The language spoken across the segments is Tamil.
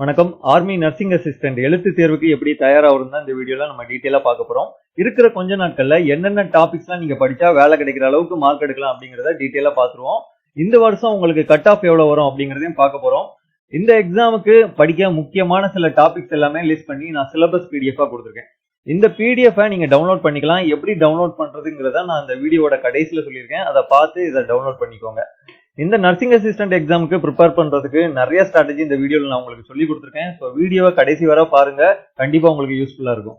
வணக்கம். ஆர்மி நர்சிங் அசிஸ்டன்ட் எழுத்து தேர்வுக்கு எப்படி தயாராகும் இந்த வீடியோல நம்ம டீட்டெயிலாக பார்க்க போறோம். இருக்கிற கொஞ்ச நாட்கள்ல என்னென்ன டாபிக்ஸ்லாம் நீங்க படிச்சா வேலை கிடைக்கிற அளவுக்கு மார்க் எடுக்கலாம் அப்படிங்கறத டீட்டெயிலாக பார்த்துருவோம். இந்த வருஷம் உங்களுக்கு கட் ஆஃப் எவ்வளவு வரும் அப்படிங்கறதையும் பார்க்க போறோம். இந்த எக்ஸாமுக்கு படிக்க முக்கியமான சில டாபிக்ஸ் எல்லாமே லிஸ்ட் பண்ணி நான் சிலபஸ் பிடிஎஃபா கொடுத்துருக்கேன். இந்த பிடிஎஃபை நீங்க டவுன்லோட் பண்ணிக்கலாம். எப்படி டவுன்லோட் பண்றதுங்கிறத நான் இந்த வீடியோட கடைசியில் சொல்லியிருக்கேன். அதை பார்த்து இதை டவுன்லோட் பண்ணிக்கோங்க. இந்த நர்சிங் அசிஸ்டன்ட் எக்ஸாமுக்கு ப்ரிப்பேர் பண்ணுறதுக்கு நிறைய ஸ்ட்ராட்டஜி இந்த வீடியோவில் நான் உங்களுக்கு சொல்லி கொடுத்துருக்கேன். ஸோ வீடியோவை கடைசி வர பாருங்க. கண்டிப்பாக உங்களுக்கு யூஸ்ஃபுல்லாக இருக்கும்.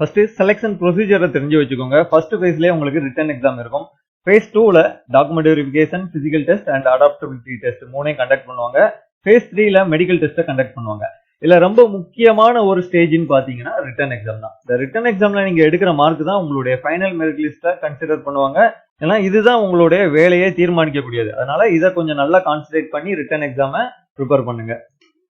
ஃபர்ஸ்ட்டு செலெக்ஷன் ப்ரொசீஜரை தெரிஞ்சு வச்சுக்கோங்க. ஃபர்ஸ்ட் ஃபேஸ்லேயே உங்களுக்கு ரிட்டன் எக்ஸாம் இருக்கும். ஃபேஸ் டூவில் document verification physical test and adaptability test மூணையும் கண்டக்ட் பண்ணுவாங்க. ஃபேஸ் த்ரீல மெடிக்கல் டெஸ்ட்டை கண்டக்ட் பண்ணுவாங்க. இல்ல ரொம்ப முக்கியமான ஒரு ஸ்டேஜ்னு பாத்தீங்கன்னா ரிட்டன் எக்ஸாம் தான். இந்த ரிட்டன் எக்ஸாம்ல நீங்க எடுக்கிற மார்க் தான் உங்களுடைய ஃபைனல் மெரிட் லிஸ்ட்ல கன்சிடர் பண்ணுவாங்க. ஏன்னா இதுதான் உங்களுடைய வேலையை தீர்மானிக்கக்கூடியது. அதனால இதை கொஞ்சம் நல்லா கான்சன்ட்ரேட் பண்ணி ரிட்டன் எக்ஸாமை ப்ரிப்பேர் பண்ணுங்க.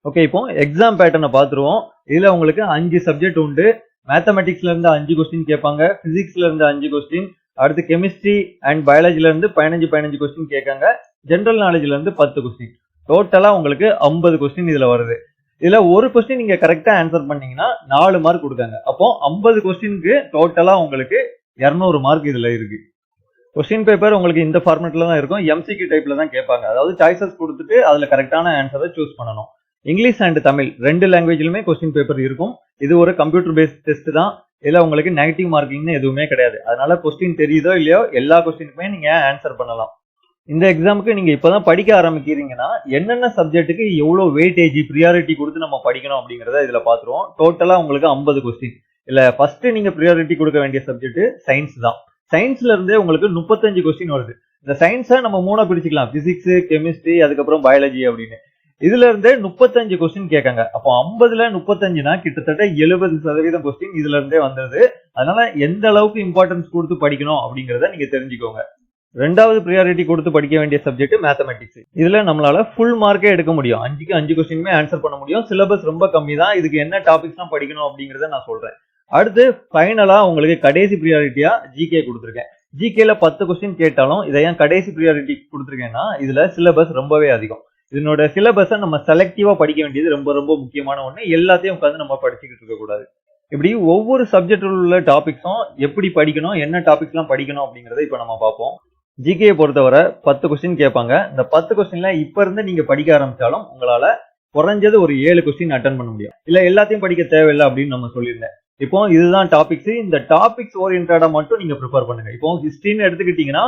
ஓகே இப்போ எக்ஸாம் பேட்டர்னை பார்த்துருவோம் இதுல உங்களுக்கு அஞ்சு சப்ஜெக்ட் உண்டு. மேத்தமெட்டிக்ஸ்ல இருந்து அஞ்சு கொஸ்டின் கேட்பாங்க. பிசிக்ஸ்ல இருந்து அஞ்சு கொஸ்டின் அடுத்து கெமிஸ்ட்ரி அண்ட் பயாலஜில இருந்து பதினஞ்சு பதினஞ்சு கொஸ்டின் கேட்காங்க. ஜென்ரல் நாலேஜ்ல இருந்து பத்து கொஸ்டின் டோட்டலா உங்களுக்கு ஐம்பது கொஸ்டின் இதுல வருது. இதுல ஒரு கொஸ்டின் நீங்க கரெக்டா ஆன்சர் பண்ணீங்கன்னா நாலு மார்க் கொடுக்காங்க. அப்போ ஐம்பது கொஸ்டினுக்கு டோட்டலா உங்களுக்கு இரநூறு மார்க் இதுல இருக்கு. கொஸ்டின் பேப்பர் உங்களுக்கு இந்த ஃபார்மேட்ல தான் இருக்கும். எம்சிக்யூ டைப்ல தான் கேட்பாங்க. அதாவது சாய்ஸஸ் கொடுத்துட்டு அதுல கரெக்டான ஆன்சரை சூஸ் பண்ணணும். இங்கிலீஷ் அண்ட் தமிழ் ரெண்டு லாங்குவேஜ்லுமே கொஸ்டின் பேப்பர் இருக்கும். இது ஒரு கம்ப்யூட்டர் பேஸ்ட் டெஸ்ட் தான். இதில் உங்களுக்கு நெகட்டிவ் மார்க்கிங்னு எதுவுமே கிடையாது. அதனால கொஸ்டின் தெரியுதோ இல்லையோ எல்லா கொஸ்டினுக்குமே நீங்கள் ஆன்சர் பண்ணலாம். இந்த எக்ஸாமுக்கு நீங்க இப்பதான் படிக்க ஆரம்பிக்கிறீங்கன்னா என்னென்ன சப்ஜெக்ட்டுக்கு எவ்வளவு வெயிட்டேஜ் ப்ரியாரிட்டி கொடுத்து நம்ம படிக்கணும் அப்படிங்கறத இதுல பாத்துருவோம். டோட்டலா உங்களுக்கு ஐம்பது கொஸ்டின் இல்ல ஃபர்ஸ்ட் நீங்க ப்ரியாரிட்டி கொடுக்க வேண்டிய சப்ஜெக்ட் சயின்ஸ் தான். சயின்ஸ்ல இருந்தே உங்களுக்கு முப்பத்தஞ்சு கொஸ்டின் வருது. இந்த சயின்ஸை நம்ம மூணா பிரிச்சுக்கலாம். பிசிக்ஸ் கெமிஸ்ட்ரி அதுக்கப்புறம் பயாலஜி அப்படின்னு. இதுல இருந்தே முப்பத்தஞ்சு கொஸ்டின் கேட்காங்க. அப்போ ஐம்பதுல முப்பத்தஞ்சுனா கிட்டத்தட்ட எழுபது சதவீதம் கொஸ்டின் இதுல இருந்தே வந்தது. அதனால எந்த அளவுக்கு இம்பார்ட்டன்ஸ் கொடுத்து படிக்கணும் அப்படிங்கறத நீங்க தெரிஞ்சுக்கோங்க. ரெண்டாவது ப்ரியாரிட்டி கொடுத்து படிக்க வேண்டிய சப்ஜெக்ட் மேத்தமெட்டிக்ஸ் இதுல நம்மளால ஃபுல் மார்க்கே எடுக்க முடியும். அஞ்சுக்கு அஞ்சு கொஸ்டினுமே ஆன்சர் பண்ண முடியும். சிலபஸ் ரொம்ப கம்மி தான் இதுக்கு என்ன டாபிக்ஸ் தான் படிக்கணும் அப்படிங்கறத நான் சொல்றேன். அடுத்து ஃபைனலா உங்களுக்கு கடைசி ப்ரியாரிட்டியா ஜிகே கொடுத்துருக்கேன். ஜிகேல பத்து கொஸ்டின் கேட்டாலும் இதை ஏன் கடைசி ப்ரியாரிட்டி கொடுத்துருக்கேன்னா இதுல சிலபஸ் ரொம்பவே அதிகம். இதனோட சிலபஸை நம்ம செலக்டிவா படிக்க வேண்டியது ரொம்ப ரொம்ப முக்கியமான ஒண்ணு. எல்லாத்தையும் உட்காந்து நம்ம படிச்சுக்கிட்டு இருக்க கூடாது. இப்படி ஒவ்வொரு சப்ஜெக்டில் உள்ள டாபிக்ஸும் எப்படி படிக்கணும் என்ன டாபிக்ஸ்லாம் படிக்கணும் அப்படிங்கறத இப்போ நம்ம பார்ப்போம். ஜிகே பொறுத்தவரை பத்து கொஸ்டின் கேட்பாங்க. இந்த பத்து கொஸ்டின்ல இப்ப இருந்து நீங்க படிக்க ஆரம்பிச்சாலும் உங்களால குறைஞ்சது ஒரு ஏழு கொஸ்டின் அட்டன் பண்ண முடியும். இல்ல எல்லாத்தையும் படிக்க தேவையில்லை அப்படின்னு நம்ம சொல்லியிருந்தேன். இப்போ இதுதான் டாபிக்ஸ் இந்த டாபிக்ஸ் ஓரியன்டா மட்டும் நீங்க ப்ரிப்பேர் பண்ணுங்க. இப்போ ஹிஸ்டரின்னு எடுத்துக்கிட்டீங்கன்னா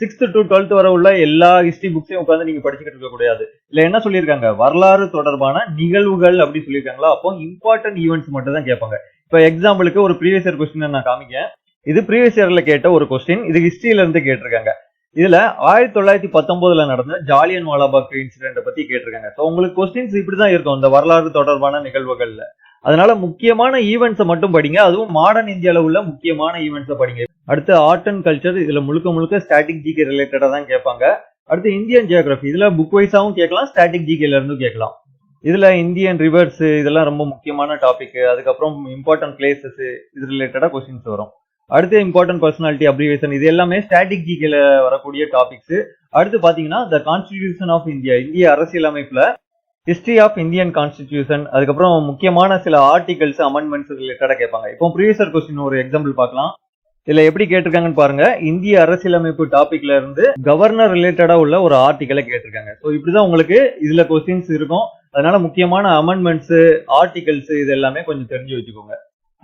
சிக்ஸ்த் டு டுவெல்த் வரை உள்ள எல்லா ஹிஸ்டரி புக்ஸையும் உட்காந்து நீங்க படிச்சுக்கிட்டு இருக்க கூடாது. இல்ல என்ன சொல்லியிருக்காங்க? வரலாறு தொடர்பான நிகழ்வுகள் அப்படின்னு சொல்லியிருக்காங்களா? அப்போ இம்பார்ட்டன்ட் ஈவெண்ட்ஸ் மட்டும் தான் கேட்பாங்க. இப்போ எக்ஸாம்பிளுக்கு ஒரு ப்ரீவியஸ் இயர் கொஸ்டின் நான் காமிக்கேன் இது ப்ரீவியஸ் இயர்ல கேட்ட ஒரு கொஸ்டின் இது ஹிஸ்டரியில இருந்து கேட்டிருக்காங்க. இதுல ஆயிரத்தி தொள்ளாயிரத்தி பத்தொன்பதுல நடந்த ஜாலியன் வாலாபாக் இன்சிடென்ட் பத்தி கேட்டிருக்காங்க. ஸோ உங்களுக்கு கொஸ்டின்ஸ் இப்படிதான் இருக்கும் இந்த வரலாறு தொடர்பான நிகழ்வுகள்ல. அதனால முக்கியமான ஈவெண்ட்ஸை மட்டும் படிங்க. அதுவும் மாடர்ன் இந்தியாவில் உள்ள முக்கியமான ஈவெண்ட்ஸை படிங்க. அடுத்து ஆர்ட் அண்ட் கல்ச்சர் இதுல முழுக்க முழுக்க ஸ்டாட்டிக் ஜிகே ரிலேட்டடா தான் கேட்பாங்க. அடுத்து இந்தியன் ஜியோகிராஃபி இதுல புக் வைஸாவும் கேட்கலாம் ஸ்டாட்டிக் ஜிகேல இருந்தும் கேட்கலாம். இதுல இந்தியன் ரிவர்ஸ் இதெல்லாம் ரொம்ப முக்கியமான டாபிக் அதுக்கப்புறம் இம்பார்ட்டன்ட் பிளேசஸ் இது ரிலேட்டடா கொஸ்டின்ஸ் வரும். அடுத்து இம்பார்ட்டன்ட் பர்சனாலிட்டி அப்ரிவேஷன் இது எல்லாமே ஸ்டாட்டிக் ஜிகேல வரக்கூடிய டாபிக்ஸ் அடுத்து பாத்தீங்கன்னா த கான்ஸ்டிடியூஷன் ஆஃப் இந்தியா இந்திய அரசியலமைப்புல ஹிஸ்டரி ஆஃப் இந்தியன் கான்ஸ்டிடியூஷன் அதுக்கப்புறம் முக்கியமான சில ஆர்டிகல்ஸ் அமெண்ட்மெண்ட்ஸ் ரிலேட்டடாக கேட்பாங்க. இப்போ ப்ரீவியர் கொஸ்டின் ஒரு எக்ஸாம்பிள் பார்க்கலாம். இதுல எப்படி கேட்டிருக்காங்கன்னு பாருங்க. இந்திய அரசியலமைப்பு டாபிக்ல இருந்து கவர்னர் ரிலேட்டடா உள்ள ஒரு ஆர்டிக்கலை கேட்டிருக்காங்க. ஸோ இப்படிதான் உங்களுக்கு இதுல கொஸ்டின்ஸ் இருக்கும். அதனால முக்கியமான அமெண்ட்மெண்ட்ஸ் ஆர்டிகல்ஸ் இது எல்லாமே கொஞ்சம் தெரிஞ்சு வச்சுக்கோங்க.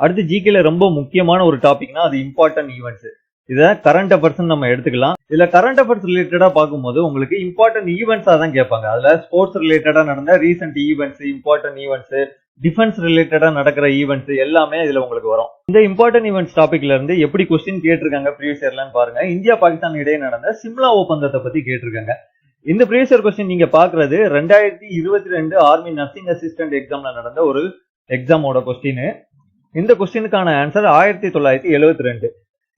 அடுத்து ஜிகேல ரொம்ப முக்கியமான ஒரு டாபிக்னா அது இம்பார்ட்டன்ட் ஈவெண்ட்ஸ் இதை கரண்ட் அஃபேர்ஸ் நம்ம எடுத்துக்கலாம். இதுல கரண்ட் அஃபேர்ஸ் ரிலேட்டடா பார்க்கும்போது உங்களுக்கு இம்பார்ட்டன்ட் ஈவெண்ட்ஸா தான் கேட்பாங்க. அதுல ஸ்போர்ட்ஸ் ரிலேட்டடா நடந்த recent events important events defence ரிலேட்டடா நடக்கிற ஈவெண்ட்ஸ் எல்லாமே இதுல உங்களுக்கு வரும். இந்த இம்பார்ட்டன்ட் ஈவெண்ட்ஸ் டாபிக்ல இருந்து எப்படி கொஸ்டின் கேட்டிருக்காங்க ப்ரீவியஸ் இயர்லன்னு பாருங்க. இந்தியா பாகிஸ்தான் இடையே நடந்த சிம்லா ஒப்பந்தத்தை பத்தி கேட்டிருக்காங்க. இந்த ப்ரீவியஸ் இயர் கொஸ்டின் நீங்க பாக்குறது ரெண்டாயிரத்தி இருபத்தி ரெண்டு ஆர்மி நர்சிங் அசிஸ்டன்ட் எக்ஸாம்ல நடந்த ஒரு எக்ஸாமோட கொஸ்டின் இந்த கொஸ்டினுக்கான ஆன்சர் ஆயிரத்தி தொள்ளாயிரத்தி எழுபத்தி ரெண்டு.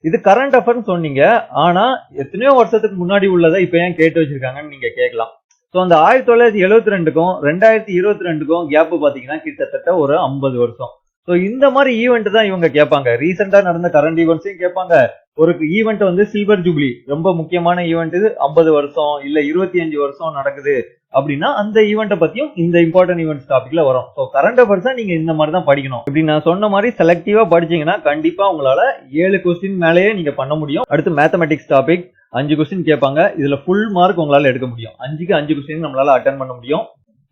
இது கரண்ட் அஃபேர்ஸ் சொன்னீங்க. ஆனா எத்தனையோ வருஷத்துக்கு முன்னாடி உள்ளதை இப்ப ஏன் கேட்டு வச்சிருக்காங்கன்னு நீங்க கேட்கலாம். ஸோ அந்த ஆயிரத்தி தொள்ளாயிரத்தி எழுபத்தி ரெண்டுக்கும் ரெண்டாயிரத்தி இருபத்தி ரெண்டுக்கும் கேப் பாத்தீங்கன்னா கிட்டத்தட்ட ஒரு ஐம்பது வருஷம். ஸோ இந்த மாதிரி ஈவெண்ட் தான் இவங்க கேட்பாங்க. ரீசெண்டா நடந்த கரண்ட் ஈவெண்ட்ஸையும் கேட்பாங்க. ஒரு ஈவெண்ட் வந்து சில்வர் ஜூப்ளி ரொம்ப முக்கியமான ஈவெண்ட் இது. ஐம்பது வருஷம் இல்ல இருபத்தி அஞ்சு வருஷம் நடக்குது அப்படின்னா அந்த ஈவெண்ட்டை பத்தியும் இந்த இம்பார்ட்டன்ட் ஈவெண்ட்ஸ் டாபிக்ல வரும். ஸோ கரண்ட் அஃபேர்ஸா நீங்க இந்த மாதிரி தான் படிக்கணும். இப்படி நான் சொன்ன மாதிரி செலக்டிவா படிச்சீங்கன்னா கண்டிப்பா உங்களால ஏழு கொஸ்டின் மேலேயே நீங்க பண்ண முடியும். அடுத்து மேத்தமெட்டிக்ஸ் டாபிக் அஞ்சு கொஸ்டின் கேட்பாங்க. இதுல ஃபுல் மார்க் உங்களால எடுக்க முடியும். அஞ்சுக்கு அஞ்சு கொஸ்டின் நம்மளால அட்டன் பண்ண முடியும்.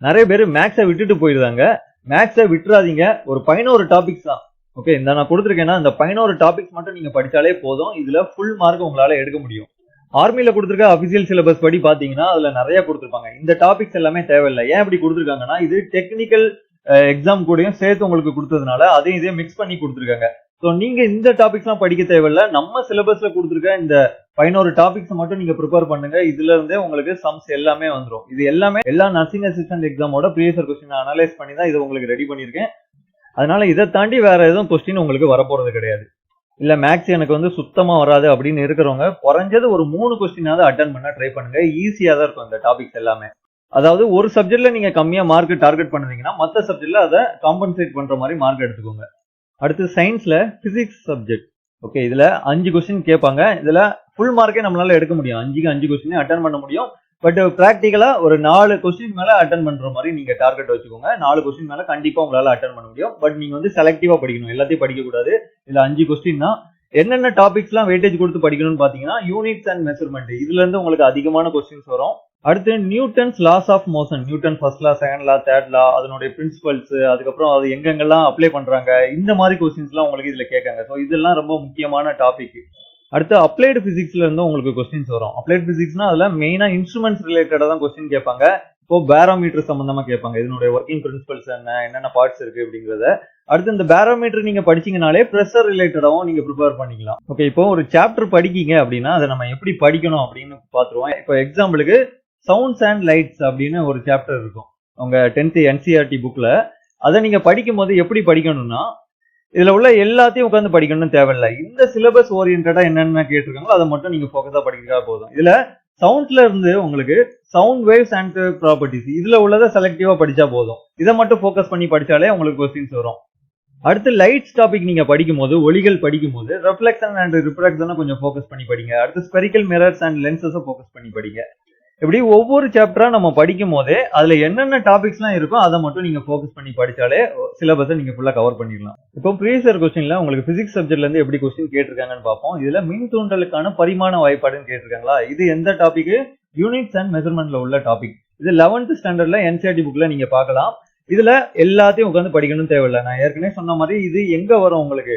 நிறைய பேர் மேக்ஸை விட்டுட்டு போயிருந்தாங்க. மேக்ஸை விட்டுறாதீங்க. ஒரு பதினோரு டாபிக்ஸ் தான். ஓகே இந்த நான் கொடுத்துருக்கேன்னா இந்த பதினோரு டாபிக்ஸ் மட்டும் நீங்க படிச்சாலே போதும். இதுல ஃபுல் மார்க் உங்களால எடுக்க முடியும். ஆர்மியில கொடுத்துருக்க அபிஷியல் சிலபஸ் படி பாத்தீங்கன்னா அதுல நிறைய கொடுத்துருப்பாங்க. இந்த டாபிக்ஸ் எல்லாமே தேவையில்லை. ஏன் இப்படி கொடுத்துருக்காங்கன்னா இது டெக்னிக்கல் எக்ஸாம் கூடயும் சேர்த்து உங்களுக்கு கொடுத்ததுனால அதையும் இதையும் மிக்ஸ் பண்ணி கொடுத்துருக்காங்க. ஸோ நீங்க இந்த டாபிக்ஸ்லாம் படிக்க தேவையில்ல. நம்ம சிலபஸ்ல கொடுத்துருக்க இந்த பதினோரு டாபிக்ஸ் மட்டும் நீங்க ப்ரிப்பேர் பண்ணுங்க. இதுல இருந்தே உங்களுக்கு சம்ஸ் எல்லாமே வந்துடும் இது எல்லாமே எல்லா நர்சிங் அசிஸ்டன்ட் எக்ஸாமோட ப்ரீவியஸ் கொஸ்டின் அனலைஸ் பண்ணி தான் இதை உங்களுக்கு ரெடி பண்ணியிருக்கேன். அதனால இதை தாண்டி வேற எதுவும் கொஸ்டின் உங்களுக்கு வரப்போறது கிடையாது. இல்ல மேக்ஸ் எனக்கு வந்து சுத்தமா வராது அப்படின்னு இருக்கிறவங்க குறைஞ்சது ஒரு மூணு கொஸ்டினாவது அட்டன் பண்ண ட்ரை பண்ணுங்க. ஈஸியா தான் இருக்கும் இந்த டாபிக்ஸ் எல்லாமே. அதாவது ஒரு சப்ஜெக்ட்ல நீங்க கம்மியா மார்க் டார்கெட் பண்ணுவீங்கன்னா மற்ற சப்ஜெக்ட்ல அதை காம்பன்சேட் பண்ற மாதிரி மார்க் எடுத்துக்கோங்க. அடுத்து சயின்ஸ்ல பிசிக்ஸ் சப்ஜெக்ட் ஓகே இதுல அஞ்சு கொஸ்டின் கேட்பாங்க. இதுல ஃபுல் மார்க்கே நம்மளால எடுக்க முடியும். அஞ்சுக்கு அஞ்சு கொஸ்டினே அட்டன் பண்ண முடியும். பட் ப்ராக்டிக்கலா ஒரு நாலு கொஸ்டின் மேல அட்டன் பண்ற மாதிரி நீங்க டார்கெட் வச்சுக்கோங்க. நாலு கொஸ்டின் மேல கண்டிப்பா உங்களால அட்டன் பண்ண முடியும். பட் நீங்க வந்து செலக்டிவா படிக்கணும். எல்லாத்தையும் படிக்க கூடாது. இதுல அஞ்சு கொஸ்டின் தான் என்னென்ன டாபிக்ஸ்லாம் வெயிட்டேஜ் கொடுத்து படிக்கணும்னு பாத்தீங்கன்னா யூனிட்ஸ் அண்ட் மெஷர்மெண்ட் இதுல இருந்து உங்களுக்கு அதிகமான கொஸ்டின்ஸ் வரும். அடுத்து Newton's laws of motion Newton first law second law third law அதனுடைய பிரின்சிபல்ஸ் அதுக்கப்புறம் அது எங்கெங்கெல்லாம் அப்ளை பண்றாங்க இந்த மாதிரி கொஸ்டின்ஸ்லாம் உங்களுக்கு இதுல கேட்காங்க. ஸோ இதெல்லாம் ரொம்ப முக்கியமான டாபிக் அடுத்து அப்ளைடு பிசிக்ஸ்ல இருந்து உங்களுக்கு கொஸ்டின்ஸ் வரும். அப்ளைட் பிசிக்ஸ்னா அதுல மெயினா இன்ஸ்ட்ருமெண்ட்ஸ் ரிலேட்டடா தான் கொஸ்டின் கேட்பாங்க. இப்போ பேரோமீட்டர் சம்பந்தமா கேட்பாங்க. இதனுடைய ஒர்க்கிங் பிரின்சிபல்ஸ் என்ன என்னென்ன பார்ட்ஸ் இருக்கு அப்படிங்கறத. அடுத்து இந்த பேரோமீட்டர் நீங்க படிச்சீங்கனாலே ப்ரெஷர் ரிலேட்டடாவும் நீங்க ப்ரிப்பேர் பண்ணிக்கலாம். ஓகே இப்போ ஒரு சாப்டர் படிக்கீங்க அப்படின்னா அதை நம்ம எப்படி படிக்கணும் அப்படின்னு பாத்துருவோம் இப்போ எக்ஸாம்பிளுக்கு சவுண்ட்ஸ் அண்ட் லைட்ஸ் அப்படின்னு ஒரு சாப்டர் இருக்கும். உங்க டென்த் என்சிஆர்டி புக்ல அதை நீங்க படிக்கும் போது எப்படி படிக்கணும்னா இதுல உள்ள எல்லாத்தையும் உட்காந்து படிக்கணும்னு தேவையில்லை. இந்த சிலபஸ் ஓரியன்டா என்னென்ன கேட்டிருக்காங்களோ அதை மட்டும் நீங்க ஃபோக்கஸா படிக்கிறதா போதும். இதுல சவுண்ட்ல இருந்து உங்களுக்கு சவுண்ட் வேவ்ஸ் அண்ட் ப்ராப்பர்ட்டிஸ் இதுல உள்ளதை செலக்டிவா படிச்சா போதும். இதை மட்டும் ஃபோக்கஸ் பண்ணி படிச்சாலே உங்களுக்கு கொஸ்டின்ஸ் வரும். அடுத்து லைட்ஸ் டாபிக் நீங்க படிக்கும் போது ஒளிகள் படிக்கும் போது ரெஃப்ளெக்ஷன் அண்ட் ரிஃப்ளெக்ஷனை கொஞ்சம் ஃபோக்கஸ் பண்ணி படிங்க. அடுத்து ஸ்பெரிக்கல் மிரர்ஸ் அண்ட் லென்சஸை ஃபோக்கஸ் பண்ணி படிங்க. இப்படி ஒவ்வொரு சாப்டரா நம்ம படிக்கும் போதே அதுல என்னென்ன டாபிக்ஸ்லாம் இருக்கோ அதை மட்டும் நீங்க ஃபோக்கஸ் பண்ணி படிச்சாலே சிலபஸை நீங்க ஃபுல்லா கவர் பண்ணிடலாம். இப்போ ப்ரீவியர் கொஸ்டின்ல உங்களுக்கு பிசிக்ஸ் சப்ஜெக்ட்ல இருந்து எப்படி கொஸ்டின் கேட்டிருக்காங்கன்னு பார்ப்போம். இதுல மின் தூண்டலுக்கான பரிமாண வாய்ப்பாடுன்னு கேட்டிருக்காங்களா? இது எந்த டாபிக் யூனிட்ஸ் அண்ட் மெஷர்மெண்ட்ல உள்ள டாபிக் இது லெவன்த் ஸ்டாண்டர்ட்ல என்சிஆர்டி புக்ல நீங்க பார்க்கலாம். இதுல எல்லாத்தையும் உட்காந்து படிக்கணும்னு தேவையில்லை. நான் ஏற்கனவே சொன்ன மாதிரி இது எங்க வரும் உங்களுக்கு?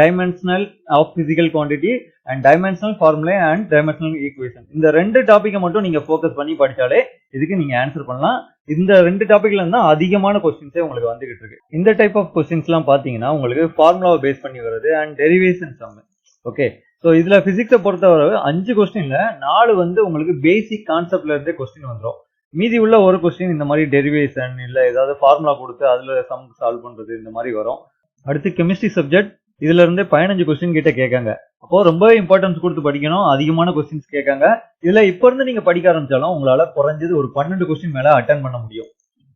Dimensional of physical quantity and dimensional formula and dimensional equation இந்த ரெண்டு டாப்பிக்கை மட்டும் நீங்க ஃபோக்கஸ் பண்ணி படிச்சாலே இதுக்கு நீங்க ஆன்சர் பண்ணலாம். இந்த ரெண்டு டாபிக்ல இருந்தா அதிகமான கொஸ்டின்ஸே உங்களுக்கு வந்துகிட்டு இருக்கு. இந்த டைப் ஆஃப் கொஸ்டின்ஸ்லாம் பாத்தீங்கன்னா உங்களுக்கு ஃபார்முலாவை பேஸ் பண்ணி வருது and derivation sum okay so இதுல பிசிக்ஸை பொறுத்தவரை அஞ்சு கொஸ்டின்ல நாலு வந்து உங்களுக்கு பேசிக் கான்செப்ட்ல இருந்தே கொஸ்டின் வந்துடும் மீதி உள்ள ஒரு கொஸ்டின் இந்த மாதிரி டெரிவேஷன் இல்ல ஏதாவது ஃபார்முலா கொடுத்து அதுல சம் சால்வ் பண்றது இந்த மாதிரி வரும். அடுத்து கெமிஸ்ட்ரி சப்ஜெக்ட் இதுல இருந்தே பதினஞ்சு கொஸ்டின் கிட்ட கேட்காங்க. அப்போ ரொம்ப இம்பார்ட்டன்ஸ் கொடுத்து படிக்கணும் அதிகமான கொஸ்டின்ஸ் கேட்காங்க. இதுல இப்ப இருந்து நீங்க படிக்க ஆரம்பிச்சாலும் உங்களால குறைஞ்சது ஒரு பன்னெண்டு கொஸ்டின் மேல அட்டன் பண்ண முடியும்.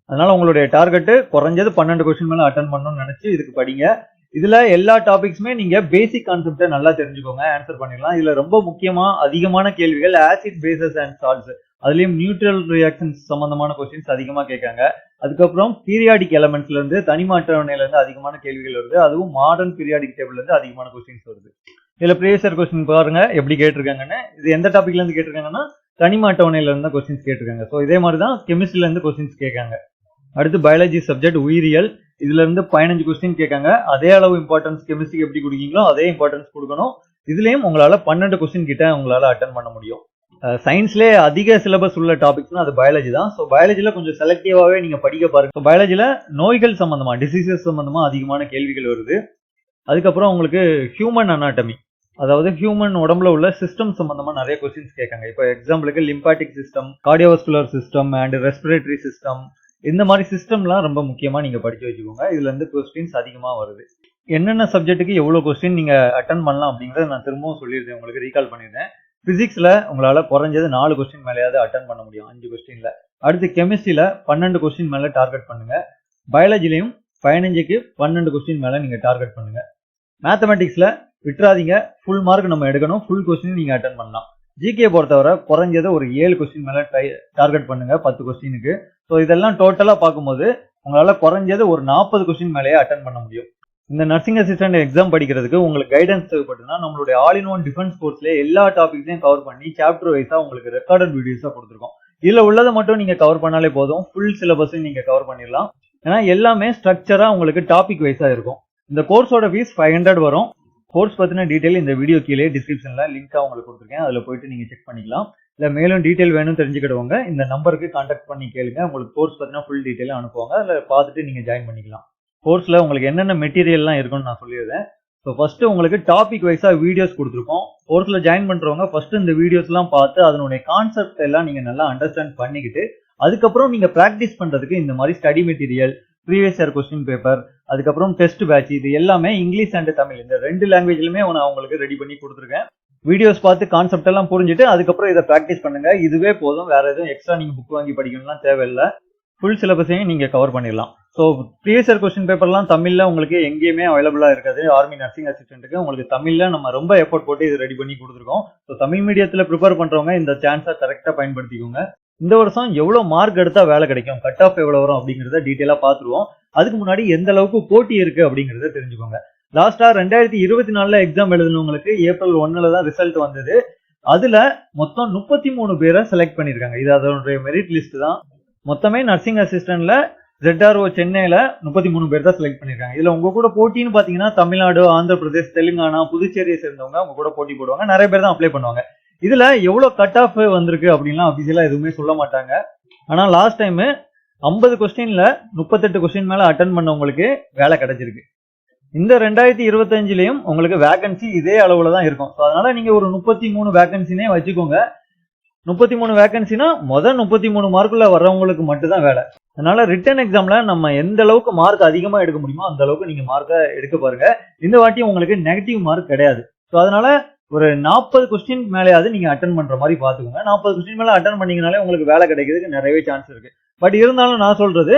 அதனால உங்களுடைய டார்கெட்டு குறைஞ்சது பன்னெண்டு கொஸ்டின் மேல அட்டன் பண்ணணும்னு நினைச்சு இதுக்கு படிங்க. இதுல எல்லா டாபிக்ஸுமே நீங்க பேசிக் கான்செப்டை நல்லா தெரிஞ்சுக்கோங்க ஆன்சர் பண்ணிடலாம். இதுல ரொம்ப முக்கியமா அதிகமான கேள்விகள் ஆசிட் பேசஸ் அண்ட் சால்ட்ஸ் அதுலயும் நியூட்ரல் ரியாக்ஷன்ஸ் சம்பந்தமான கொஸ்டின்ஸ் அதிகமா கேட்காங்க. அதுக்கப்புறம் பீரியாடிக் எலமெண்ட்ஸ்ல இருந்து தனிமாற்றவணையில இருந்து அதிகமான கேள்விகள் வருது. அதுவும் மாடர்ன் பீரியாடிக் டேபிள்ல இருந்து அதிகமான கொஸ்டின்ஸ் வருது. இதுல ப்ரீவியர் கொஸ்டின் பாருங்க எப்படி கேட்டிருக்காங்கன்னு. இது எந்த டாபிக்ல இருந்து கேட்டிருக்காங்கன்னா தனிமாட்டவணையில இருந்து கொஸ்டின்ஸ் கேட்டிருக்காங்க. ஸோ இதே மாதிரி தான் கெமிஸ்ட்ரில இருந்து கொஸ்டின்ஸ் கேட்காங்க. அடுத்து பயாலஜி சப்ஜெக்ட் உயிரியல். இதுல இருந்து பதினஞ்சு கொஸ்டின் கேட்காங்க. அதே அளவு இம்பார்ட்டன்ஸ் கெமிஸ்ட்ரிக்கு எப்படி கொடுக்கீங்களோ அதே இம்பார்ட்டன்ஸ் கொடுக்கணும். இதுலயும் உங்களால பன்னெண்டு கொஸ்டின் கிட்ட உங்களால அட்டன் பண்ண முடியும். சயின்ஸ்லேயே அதிக சிலபஸ் உள்ள டாபிக்ஸ்னா அது பயாலஜி தான். ஸோ பயாலஜியில் கொஞ்சம் செலக்டிவாகவே நீங்கள் படிக்க பாருங்க. பயாலஜியில் நோய்கள் சம்மந்தமாக டிசீசஸ் சம்மந்தமாக அதிகமான கேள்விகள் வருது. அதுக்கப்புறம் உங்களுக்கு ஹியூமன் அனாட்டமி அதாவது ஹியூமன் உடம்புல உள்ள சிஸ்டம் சம்மந்தமாக நிறைய கொஸ்டின்ஸ் கேட்காங்க. இப்போ எக்ஸாம்பிளுக்கு lymphatic system cardiovascular system and respiratory system இந்த மாதிரி சிஸ்டம்லாம் ரொம்ப முக்கியமாக நீங்கள் படிச்சு வச்சுக்கோங்க. இதுலேருந்து கொஸ்டின்ஸ் அதிகமாக வருது. என்னென்ன சப்ஜெக்ட்டுக்கு எவ்வளோ கொஸ்டின் நீங்கள் அட்டன் பண்ணலாம் அப்படிங்கிறத நான் திரும்பவும் சொல்லியிருந்தேன் உங்களுக்கு ரீகால் பண்ணியிருந்தேன் ஃபிசிக்ஸில் உங்களால் குறைஞ்சது நாலு கொஸ்டின் மேலேயாவது அட்டன் பண்ண முடியும். அஞ்சு கொஸ்டினில் அடுத்து கெமிஸ்ட்ரியில் பன்னெண்டு கொஸ்டின் மேலே டார்கெட் பண்ணுங்கள் பயாலஜிலையும் பதினஞ்சுக்கு பன்னெண்டு கொஸ்டின் மேலே நீங்கள் டார்கெட் பண்ணுங்கள் மேத்தமெட்டிக்ஸில் விட்டுறாதீங்க. ஃபுல் மார்க் நம்ம எடுக்கணும். ஃபுல் கொஸ்டின் நீங்கள் அட்டன் பண்ணலாம். ஜிகே பொறுத்தவரை குறைஞ்சது ஒரு ஏழு கொஸ்டின் மேலே ட்ரை டார்கெட் பண்ணுங்கள் பத்து கொஸ்டினுக்கு ஸோ இதெல்லாம் டோட்டலாக பார்க்கும்போது உங்களால் குறைஞ்சது ஒரு நாற்பது கொஸ்டின் மேலேயே அட்டன் பண்ண முடியும். இந்த நர்சிங் அசிஸ்டன்ட் எக்ஸாம் படிக்கிறதுக்கு உங்களுக்கு கைடன்ஸ் தேவைப்பட்டுனா நம்மளுடைய ஆல் இன் ஒன் டிஃபென்ஸ் கோர்ஸ்ல எல்லா டாபிக்ஸையும் கவர் பண்ணி சாப்டர் வைஸா உங்களுக்கு ரெக்கார்டட் வீடியோஸா கொடுத்துருக்கோம். இதுல உள்ளதை மட்டும் நீங்க கவர் பண்ணாலே போதும். ஃபுல் சிலபஸையும் நீங்க கவர் பண்ணிடலாம். ஏன்னா எல்லாமே ஸ்ட்ரக்சரா உங்களுக்கு டாபிக் வைஸா இருக்கும். இந்த கோர்ஸோட ஃபீஸ் ஃபைவ் ஹண்ட்ரட் வரும். கோர்ஸ் பத்தின டீடைல் இந்த வீடியோ கீழே டிஸ்கிரிப்ஷன்ல லிங்காக உங்களுக்கு கொடுத்துருக்கேன். அதுல போயிட்டு நீங்க செக் பண்ணிக்கலாம். இல்ல மேலும் டீடைல் வேணும் தெரிஞ்சுக்கிடுவாங்க. இந்த நம்பருக்கு கான்டாக்ட் பண்ணி கேளுங்க. உங்களுக்கு கோர்ஸ் பத்தினா ஃபுல் டீடைல் அனுப்புவாங்க. அதில் பார்த்துட்டு நீங்க ஜாயின் பண்ணிக்கலாம். கோர்ஸில் உங்களுக்கு என்னென்ன மெட்டீரியல்லாம் இருக்குன்னு நான் சொல்லிடுறேன். ஸோ ஃபஸ்ட்டு உங்களுக்கு டாபிக் வைஸாக வீடியோஸ் கொடுத்துருக்கோம். கோர்ஸில் ஜாயின் பண்ணுறவங்க ஃபஸ்ட்டு இந்த வீடியோஸ்லாம் பார்த்து அதனுடைய கான்செப்ட் எல்லாம் நீங்கள் நல்லா அண்டர்ஸ்டாண்ட் பண்ணிக்கிட்டு அதுக்கப்புறம் நீங்கள் ப்ராக்டிஸ் பண்ணுறதுக்கு இந்த மாதிரி study material previous year question paper அதுக்கப்புறம் டெஸ்ட் பேட்ச் இது எல்லாமே இங்கிலீஷ் அண்ட் தமிழ். இந்த ரெண்டு லாங்குவேஜ்லுமே நான் உங்களுக்கு ரெடி பண்ணி கொடுத்துருக்கேன். வீடியோஸ் பார்த்து கான்செப்ட் எல்லாம் புரிஞ்சுட்டு அதுக்கப்புறம் இதை ப்ராக்டிஸ் பண்ணுங்க. இதுவே போதும். வேற எதுவும் எக்ஸ்ட்ரா நீங்க புக் வாங்கி படிக்கணும்லாம் தேவையில்லை. ஃபுல் சிலபஸையும் நீங்க கவர் பண்ணிடலாம். ஸோ ப்ரீவியஸ் இயர் கொஸ்டின் பேப்பர்லாம் தமிழில் உங்களுக்கு எங்கேயுமே அவைலபிளாக இருக்காது. ஆர்மி நர்சிங் அசிஸ்டன்ட்டுக்கு உங்களுக்கு தமிழில் நம்ம ரொம்ப எஃபோர்ட் போட்டு இது ரெடி பண்ணி கொடுத்துருக்கோம். ஸோ தமிழ் மீடியத்தில் ப்ரிப்பேர் பண்ணுறவங்க இந்த சான்ஸை கரெக்டாக பயன்படுத்திக்கோங்க. இந்த வருஷம் எவ்வளோ மார்க் எடுத்தால் வேலை கிடைக்கும்? கட் ஆஃப் எவ்வளோ வரும் அப்படிங்கிறத டீட்டெயிலாக பார்த்துருவோம். அதுக்கு முன்னாடி எந்த அளவுக்கு போட்டி இருக்குது அப்படிங்கிறத தெரிஞ்சுக்கோங்க. லாஸ்ட்டாக ரெண்டாயிரத்தி இருபத்தி நாலில் எக்ஸாம் எழுதினவங்களுக்கு ஏப்ரல் ஒன்றில் தான் ரிசல்ட் வந்தது. அதில் மொத்தம் முப்பத்தி மூணு பேரை செலக்ட் பண்ணியிருக்காங்க. இது அதனுடைய மெரிட் லிஸ்ட் தான். மொத்தமே நர்சிங் அசிஸ்டன்ட்டில் ஜெட்ஆர்ஓ சென்னையில முப்பத்தி மூணு பேர் தான் செலக்ட் பண்ணிருக்காங்க. இதுல உங்க கூட போட்டின்னு பாத்தீங்கன்னா தமிழ்நாடு ஆந்திர பிரதேஷ் தெலுங்கானா புதுச்சேரியை சேர்ந்தவங்க அவங்க கூட போட்டி போடுவாங்க. நிறைய பேர் தான் அப்ளை பண்ணுவாங்க. இதுல எவ்வளவு கட் ஆஃப் வந்திருக்கு அப்படின்லாம் அபிஷியலா எதுவுமே சொல்ல மாட்டாங்க. ஆனா லாஸ்ட் டைம் ஐம்பது கொஸ்டின்ல முப்பத்தெட்டு கொஸ்டின் மேல அட்டன் பண்ணவங்களுக்கு வேலை கிடைச்சிருக்கு. இந்த ரெண்டாயிரத்தி இருபத்தஞ்சிலையும் உங்களுக்கு வேகன்சி இதே அளவுல தான் இருக்கும். ஸோ அதனால நீங்க ஒரு முப்பத்தி மூணு வேகன்சினே வச்சுக்கோங்க. முப்பத்தி மூணு வேகன்சினா மொதல் முப்பத்தி மூணு மார்க்குள்ள வர்றவங்களுக்கு மட்டும்தான் வேலை. அதனால ரிட்டன் எக்ஸாம்ல நம்ம எந்த அளவுக்கு மார்க் அதிகமாக எடுக்க முடியுமோ அந்த அளவுக்கு நீங்க மார்க்கை எடுக்க பாருங்க. இந்த வாட்டி உங்களுக்கு நெகட்டிவ் மார்க் கிடையாது. ஸோ அதனால ஒரு நாற்பது கொஸ்டின் மேலேயாவது நீங்க அட்டன் பண்ற மாதிரி பாத்துக்கோங்க நாற்பது கொஸ்டின் மேலே அட்டன் பண்ணீங்கனாலே உங்களுக்கு வேலை கிடைக்கிறதுக்கு நிறையவே சான்ஸ் இருக்கு. பட் இருந்தாலும் நான் சொல்றது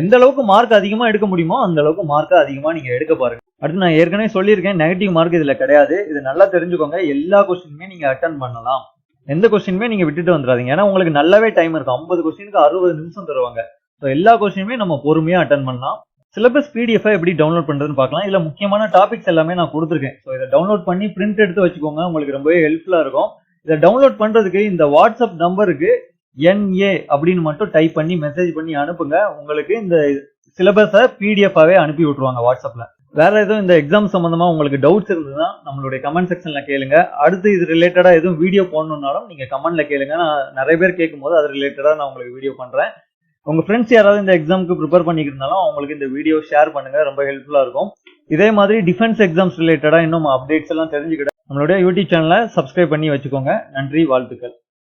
எந்த அளவுக்கு மார்க் அதிகமா எடுக்க முடியுமோ அந்த அளவுக்கு மார்க்கை அதிகமா நீங்க எடுக்க பாருங்க. அடுத்து நான் ஏற்கனவே சொல்லியிருக்கேன் நெகட்டிவ் மார்க் இதுல கிடையாது. இது நல்லா தெரிஞ்சுக்கோங்க. எல்லா கொஸ்டினுமே நீங்க அட்டன் பண்ணலாம். எந்த கொஸ்டினுமே நீங்க விட்டுட்டு வந்துடாதீங்க. ஏன்னா உங்களுக்கு நல்லாவே டைம் இருக்கும் ஐம்பது கொஸ்டினுக்கு அறுபது நிமிஷம் தருவாங்க. ஸோ எல்லா கொஸ்டினுமே நம்ம பொறுமையாக அட்டன் பண்ணலாம். சிலபஸ் பிடிஎஃப் எப்படி டவுன்லோட் பண்ணுறதுன்னு பார்க்கலாம். இதில் முக்கியமான டாபிக்ஸ் எல்லாமே நான் கொடுத்துருக்கேன். ஸோ இதை டவுன்லோட் பண்ணி பிரிண்ட் எடுத்து வச்சுக்கோங்க. உங்களுக்கு ரொம்பவே ஹெல்ப்ஃபுல்லாக இருக்கும். இதை டவுன்லோட் பண்ணுறதுக்கு இந்த வாட்ஸ்அப் நம்பருக்கு என்ஏ அப்படின்னு மட்டும் டைப் பண்ணி மெசேஜ் பண்ணி அனுப்புங்க. உங்களுக்கு இந்த சிலபஸை பிடிஎஃபாகவே அனுப்பி விட்ருவாங்க வாட்ஸ்அப்பில் வேற எதுவும் இந்த எக்ஸாம் சம்மந்தமாக உங்களுக்கு டவுட்ஸ் இருந்ததுன்னா நம்மளுடைய கமெண்ட் செக்ஷனில் கேளுங்க. அடுத்து இது ரிலேட்டடாக எதுவும் வீடியோ போடணுன்னாலும் நீங்கள் கமெண்ட்டில் கேளுங்க. நான் நிறைய பேர் கேட்கும்போது அது ரிலேட்டடாக நான் உங்களுக்கு வீடியோ பண்ணுறேன் உங்க ஃப்ரெண்ட்ஸ் யாராவது இந்த எக்ஸாமுக்கு ப்ரிப்பேர் பண்ணிட்டு இருந்தாலும் அவங்களுக்கு இந்த வீடியோ ஷேர் பண்ணுங்க ரொம்ப ஹெல்ப்ஃபுல்லா இருக்கும். இதே மாதிரி டிஃபென்ஸ் எக்ஸாம்ஸ் ரிலேட்டடா இன்னும் அப்டேட்ஸ் எல்லாம் தெரிஞ்சுக்கிட நம்மளுடைய யூடியூப் சேனலை சப்ஸ்கிரைப் பண்ணி வச்சுக்கோங்க. நன்றி வாழ்த்துக்கள்.